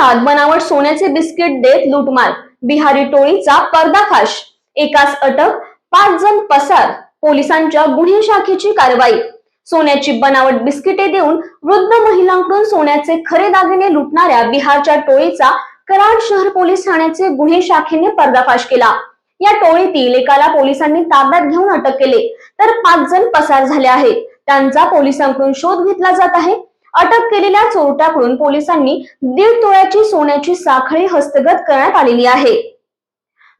शहरात बनावट सोन्याचे बिस्किट देत लुटमार. बिहारी टोळीचा पर्दाफाश. एकाच अटक पाच जण पसार. पोलिसांच्या गुन्हे शाखेची कारवाई. सोन्याची बनावट बिस्किटे देऊन वृद्ध महिलांकडून सोन्याचे खरे दागिने लुटणाऱ्या बिहारच्या टोळीचा कराड शहर पोलीस ठाण्याचे गुन्हे शाखेने पर्दाफाश केला. या टोळीतील एकाला पोलिसांनी ताब्यात घेऊन अटक केले. तर पाच जण पसार झाले आहेत. त्यांचा पोलिसांकडून शोध घेतला जात आहे. अटक केलेल्या चोरट्याकडून पोलिसांनी दीड तोळ्याची सोन्याची साखळी हस्तगत करण्यात आलेली आहे.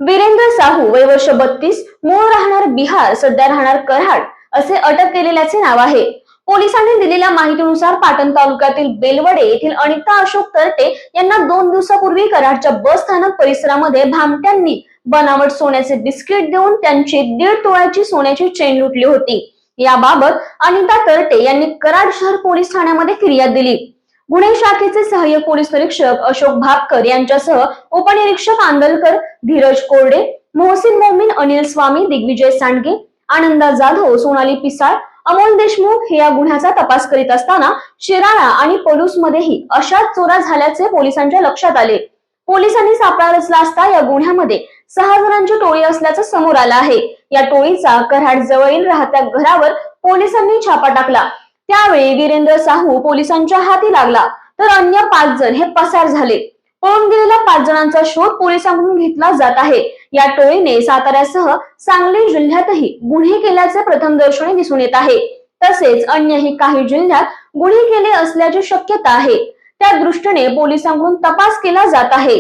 वीरेंद्र साहू वय वर्ष बत्तीस मूळ राहणार बिहार सध्या राहणार कराड असे अटक केलेल्याचे नाव आहे. पोलिसांनी दिलेल्या माहितीनुसार पाटण तालुक्यातील बेलवडे येथील अनिता अशोक तरटे यांना दोन दिवसापूर्वी कराडच्या बस स्थानक परिसरामध्ये भामट्यांनी बनावट सोन्याचे बिस्किट देऊन त्यांची दीड तोळ्याची सोन्याची चेन लुटली होती. याबाबत अनिता तरटे यांनी कराड शहर पोलीस ठाण्यामध्ये फिर्याद दिली. गुन्हे शाखेचे सहाय्यक पोलीस निरीक्षक अशोक भापकर यांच्यासह उपनिरीक्षक आंदलकर धीरज कोरडे मोहसिन मोमीन अनिल स्वामी दिग्विजय सांडगे आनंदा जाधव सोनाली पिसाळ अमोल देशमुख हे या गुन्ह्याचा तपास करीत असताना शिराळा आणि पलूस मध्येही अशाच चोरा झाल्याचे पोलिसांच्या लक्षात आले. पोलिसांनी सापळा रचला असता या गुन्ह्यामध्ये सहा जणांची टोळी असल्याचं समोर आलं आहे. या टोळीचा कराड जवळील राहत्या घरावर पोलिसांनी छापा टाकला. त्यावेळी वीरेंद्र साहू पोलिसांच्या हाती लागला तर अन्य पाच जण हे पसार झाले. पळून गेलेल्या पाच जणांचा शोध पोलिसांकडून घेतला जात आहे. या टोळीने साताऱ्यासह सांगली जिल्ह्यातही गुन्हे केल्याचे प्रथमदर्शनी दिसून येत आहे. तसेच अन्यही काही जिल्ह्यात गुन्हे केले असल्याची शक्यता आहे. त्या दृष्टीने पोलिसांकडून तपास केला जात आहे.